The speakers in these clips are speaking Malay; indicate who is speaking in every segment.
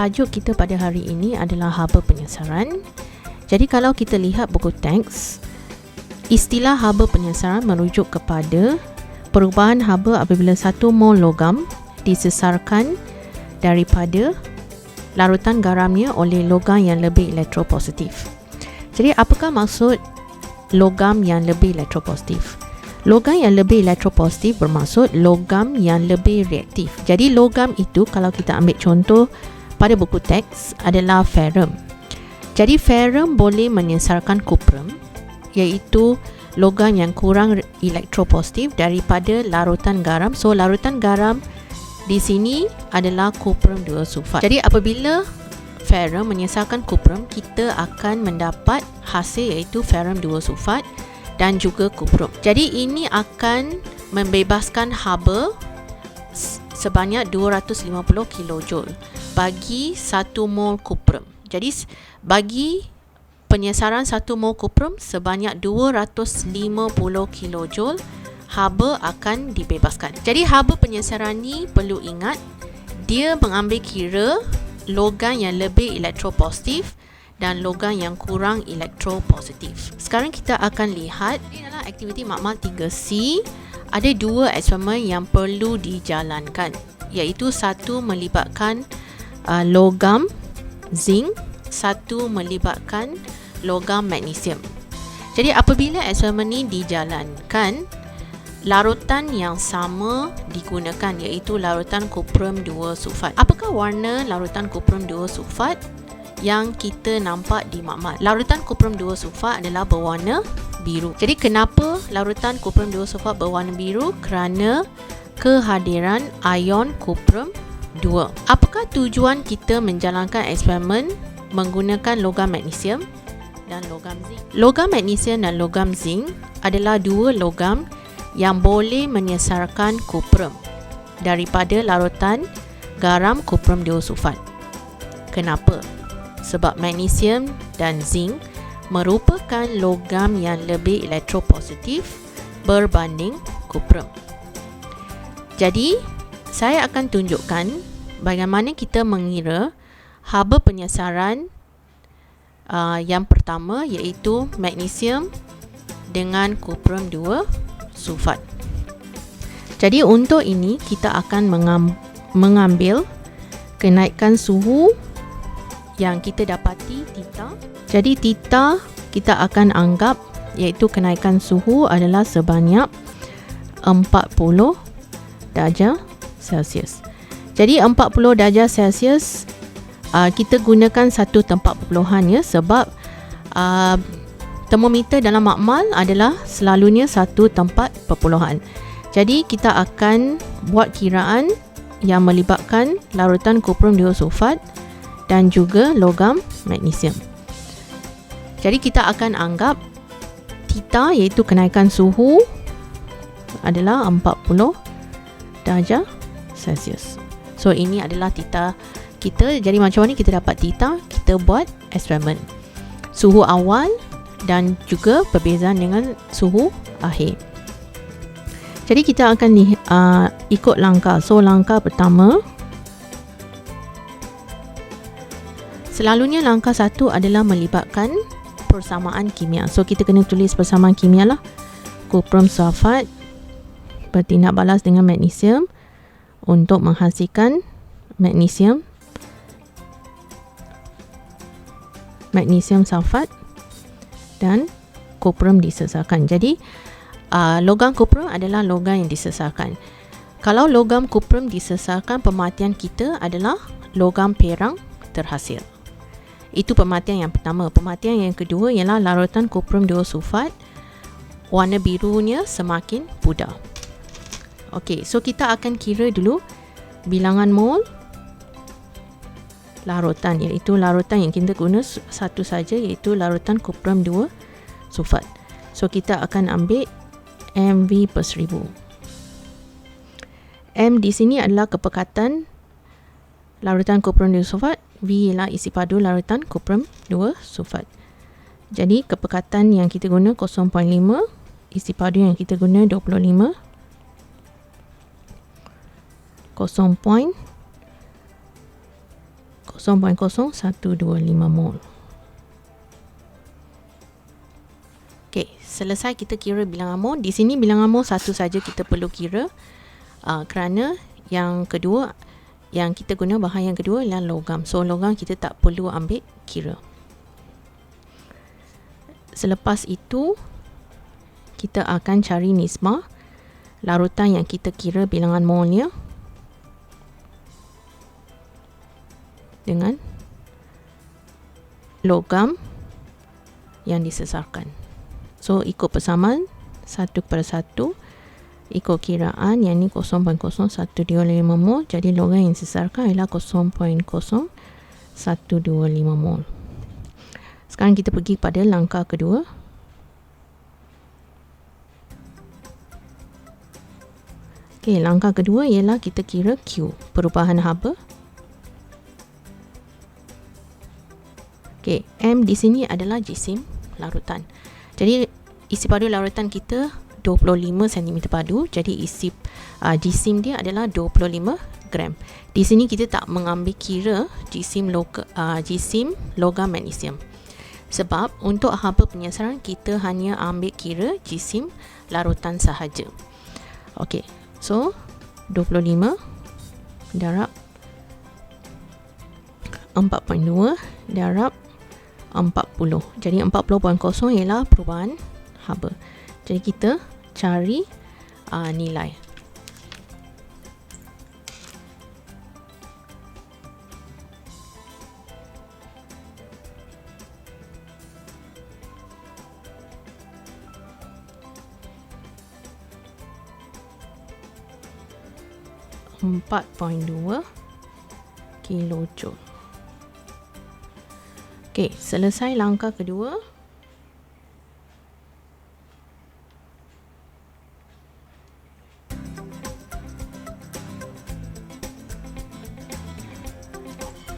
Speaker 1: tajuk kita pada hari ini adalah haba penyesaran. Jadi kalau kita lihat buku teks, istilah haba penyesaran merujuk kepada perubahan haba apabila satu mol logam disesarkan daripada larutan garamnya oleh logam yang lebih elektropositif. Jadi apakah maksud logam yang lebih elektropositif? Logam yang lebih elektropositif bermaksud logam yang lebih reaktif. Jadi logam itu kalau kita ambil contoh pada buku teks adalah ferrum. Jadi ferrum boleh menyesarkan kuprum iaitu logam yang kurang elektropositif daripada larutan garam. So larutan garam di sini adalah kuprum 2 sulfat. Jadi apabila ferrum menyesarkan kuprum, kita akan mendapat hasil iaitu ferrum 2 sulfat dan juga kuprum. Jadi ini akan membebaskan haba sebanyak 250 kJ bagi 1 mol kuprum. Jadi bagi penyesaran 1 mol kuprum sebanyak 250 kJ haba akan dibebaskan. Jadi haba penyesaran ni perlu ingat dia mengambil kira logam yang lebih elektropositif dan logam yang kurang elektropositif. Sekarang kita akan lihat dalam aktiviti makmal 3C ada dua eksperimen yang perlu dijalankan iaitu satu melibatkan uh, logam zinc, satu melibatkan logam magnesium. Jadi apabila eksperimen ini dijalankan larutan yang sama digunakan iaitu larutan kuprum 2 sulfat. Apakah warna larutan kuprum 2 sulfat? yang kita nampak di makmal. Larutan kuprum 2 sulfat adalah berwarna biru. Jadi kenapa larutan kuprum 2 sulfat berwarna biru? Kerana kehadiran ion kuprum 2. Apakah tujuan kita menjalankan eksperimen menggunakan logam magnesium dan logam zinc? Logam magnesium dan logam zinc adalah dua logam yang boleh menyesarkan kuprum daripada larutan garam kuprum 2 sulfat. Kenapa? sebab magnesium dan zinc merupakan logam yang lebih elektropositif berbanding kuprum. Jadi, saya akan tunjukkan bagaimana kita mengira haba penyesaran uh, yang pertama iaitu magnesium dengan kuprum 2 sulfat. Jadi untuk ini kita akan mengam- mengambil kenaikan suhu yang kita dapati tita. Jadi tita kita akan anggap iaitu kenaikan suhu adalah sebanyak 40 darjah Celsius. Jadi 40 darjah Celsius uh, kita gunakan satu tempat perpuluhan ya sebab uh, termometer dalam makmal adalah selalunya satu tempat perpuluhan. Jadi kita akan buat kiraan yang melibatkan larutan kuprum diosulfat dan juga logam magnesium. Jadi kita akan anggap tita iaitu kenaikan suhu adalah 40 darjah Celsius. So ini adalah tita kita. Jadi macam mana kita dapat tita? Kita buat eksperimen. Suhu awal dan juga perbezaan dengan suhu akhir. Jadi kita akan uh, ikut langkah. So langkah pertama Selalunya langkah satu adalah melibatkan persamaan kimia. So kita kena tulis persamaan kimia lah. Kuprum sulfat bertindak balas dengan magnesium untuk menghasilkan magnesium magnesium sulfat dan kuprum disesarkan. Jadi uh, logam kuprum adalah logam yang disesarkan. Kalau logam kuprum disesarkan, pematian kita adalah logam perang terhasil. Itu pematian yang pertama. Pematian yang kedua ialah larutan kuprum 2 sulfat. Warna birunya semakin pudar. Okey, so kita akan kira dulu bilangan mol larutan iaitu larutan yang kita guna satu saja iaitu larutan kuprum 2 sulfat. So kita akan ambil MV per seribu. M di sini adalah kepekatan larutan kuprum 2 sulfat V ialah isi padu larutan kuprum 2 sulfat. Jadi kepekatan yang kita guna 0.5, isi padu yang kita guna 25. 0.0 0.25 0.0125 mol. Okey, selesai kita kira bilangan mol. Di sini bilangan mol satu saja kita perlu kira uh, kerana yang kedua yang kita guna bahan yang kedua ialah logam. So logam kita tak perlu ambil kira. Selepas itu kita akan cari nisbah larutan yang kita kira bilangan molnya dengan logam yang disesarkan. So ikut persamaan satu kepada satu ikut kiraan yang ni 0.0125 mol jadi logam yang disesarkan ialah 0.0125 mol. Sekarang kita pergi pada langkah kedua. Okey, langkah kedua ialah kita kira Q, perubahan haba Okey, M di sini adalah jisim larutan. Jadi isi padu larutan kita 25 cm padu. Jadi isi uh, jisim dia adalah 25 gram. Di sini kita tak mengambil kira jisim log uh, jisim logam magnesium. Sebab untuk haba penyesaran kita hanya ambil kira jisim larutan sahaja. Okey. So 25 darab 4.2 darab 40. Jadi 40.0 ialah perubahan haba. Jadi kita cari uh, nilai. Empat point dua kilojoule. Okey, selesai langkah kedua.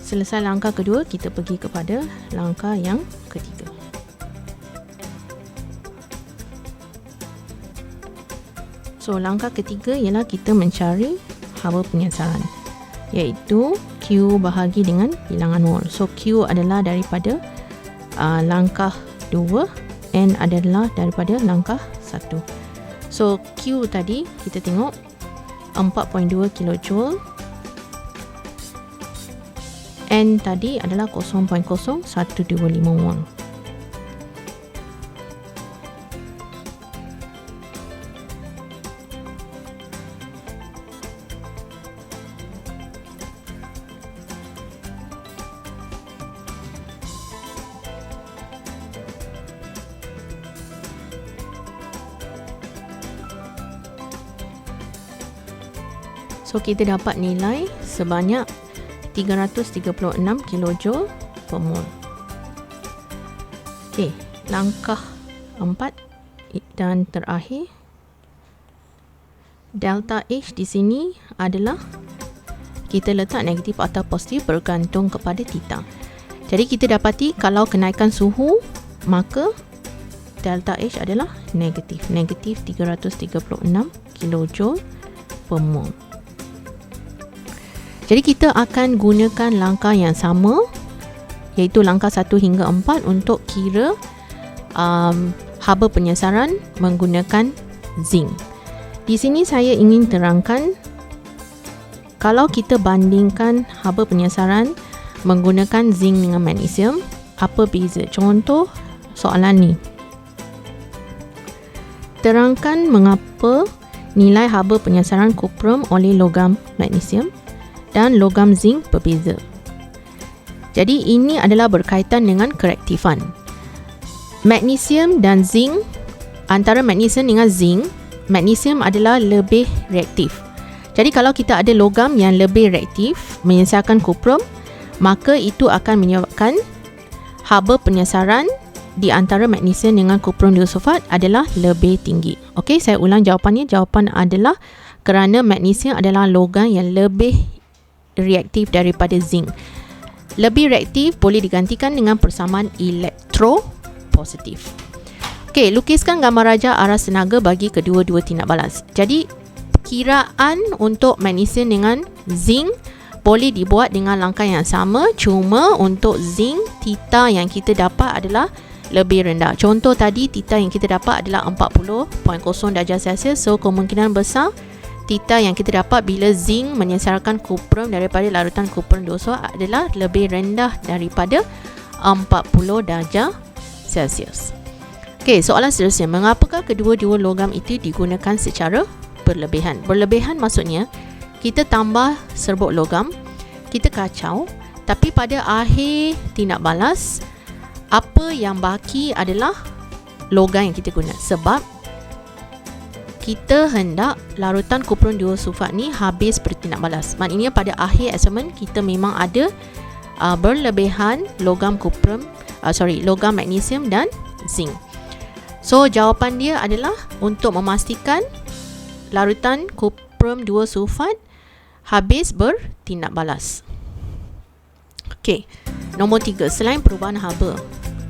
Speaker 1: Selesai langkah kedua, kita pergi kepada langkah yang ketiga. So, langkah ketiga ialah kita mencari haba penyesaran iaitu Bahagi dengan bilangan mol. So Q adalah daripada uh, langkah 2, N adalah daripada langkah 1. So Q tadi kita tengok 4.2 kJ. N tadi adalah 0.0125 mol. So kita dapat nilai sebanyak 336 kJ per mol. Okey, langkah 4 dan terakhir delta H di sini adalah kita letak negatif atau positif bergantung kepada theta. Jadi kita dapati kalau kenaikan suhu maka delta H adalah negatif, negatif 336 kJ per mol. Jadi kita akan gunakan langkah yang sama iaitu langkah 1 hingga 4 untuk kira um, haba penyesaran menggunakan zinc. Di sini saya ingin terangkan kalau kita bandingkan haba penyesaran menggunakan zinc dengan magnesium, apa beza? Contoh soalan ni. Terangkan mengapa nilai haba penyesaran kuprum oleh logam magnesium dan logam zinc berbeza. Jadi ini adalah berkaitan dengan kerektifan. Magnesium dan zinc antara magnesium dengan zinc, magnesium adalah lebih reaktif. Jadi kalau kita ada logam yang lebih reaktif menyelesaikan kuprum, maka itu akan menyebabkan haba penyesaran di antara magnesium dengan kuprum disulfat adalah lebih tinggi. Okey, saya ulang jawapannya. Jawapan adalah kerana magnesium adalah logam yang lebih reaktif daripada zinc. Lebih reaktif boleh digantikan dengan persamaan elektropositif. Okey, lukiskan gambar raja arah senaga bagi kedua-dua tindak balas. Jadi, kiraan untuk magnesium dengan zinc boleh dibuat dengan langkah yang sama cuma untuk zinc tita yang kita dapat adalah lebih rendah. Contoh tadi tita yang kita dapat adalah 40.0 darjah Celsius. So kemungkinan besar tita yang kita dapat bila zinc menyesarkan kuprum daripada larutan kuprum dosa adalah lebih rendah daripada 40 darjah Celsius. Okey, soalan seterusnya, mengapakah kedua-dua logam itu digunakan secara berlebihan? Berlebihan maksudnya kita tambah serbuk logam, kita kacau, tapi pada akhir tindak balas apa yang baki adalah logam yang kita guna sebab kita hendak larutan kupron sulfat ni habis bertindak balas. Maknanya pada akhir assignment kita memang ada uh, berlebihan logam kupron, uh, sorry, logam magnesium dan zinc. So jawapan dia adalah untuk memastikan larutan kupron sulfat habis bertindak balas. Okey. Nombor tiga, selain perubahan haba,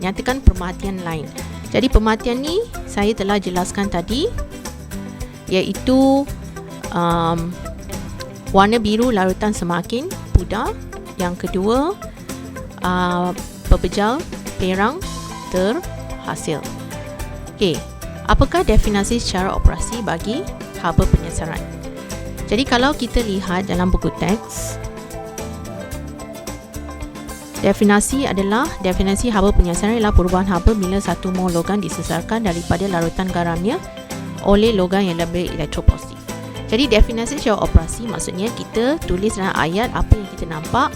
Speaker 1: nyatakan pemerhatian lain. Jadi pemerhatian ni saya telah jelaskan tadi iaitu um, warna biru larutan semakin pudar. Yang kedua, uh, pepejal perang terhasil. Okey, apakah definisi secara operasi bagi haba penyesaran? Jadi kalau kita lihat dalam buku teks, Definisi adalah definisi haba penyiasan ialah perubahan haba bila satu mol logam disesarkan daripada larutan garamnya oleh logam yang lebih elektropositif. Jadi definisi secara operasi maksudnya kita tulis dalam ayat apa yang kita nampak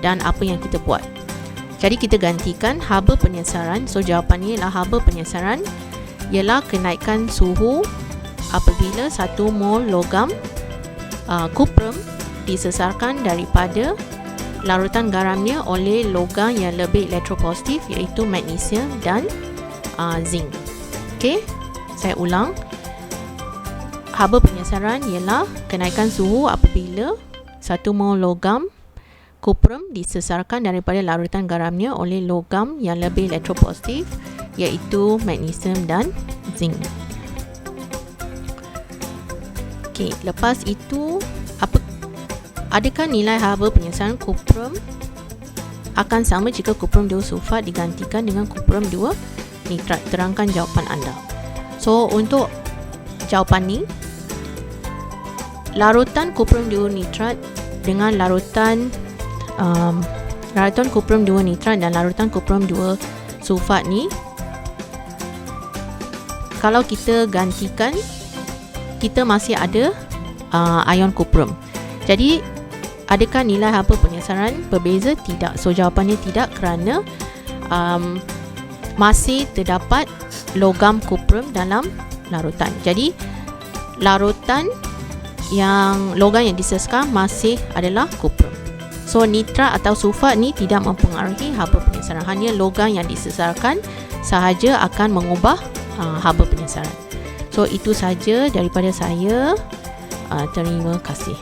Speaker 1: dan apa yang kita buat. Jadi kita gantikan haba penyesaran. So jawapannya ialah haba penyesaran ialah kenaikan suhu apabila satu mol logam uh, kuprum disesarkan daripada larutan garamnya oleh logam yang lebih elektropositif iaitu magnesium dan uh, zinc. Okey, saya ulang. Haba penyesaran ialah kenaikan suhu apabila satu mol logam kuprum disesarkan daripada larutan garamnya oleh logam yang lebih elektropositif iaitu magnesium dan zinc. Okey, lepas itu Adakah nilai haba penyesaran kuprum akan sama jika kuprum 2 sulfat digantikan dengan kuprum 2 nitrat? Terangkan jawapan anda. So, untuk jawapan ni, larutan kuprum 2 nitrat dengan larutan um, larutan kuprum 2 nitrat dan larutan kuprum 2 sulfat ni kalau kita gantikan kita masih ada uh, ion kuprum. Jadi Adakah nilai haba penyesaran berbeza? Tidak. So jawapannya tidak kerana um, masih terdapat logam kuprum dalam larutan. Jadi larutan yang logam yang diseskan masih adalah kuprum. So nitrat atau sulfat ni tidak mempengaruhi haba penyesaran. Hanya logam yang disesarkan sahaja akan mengubah uh, haba penyesaran. So itu saja daripada saya. Uh, terima kasih.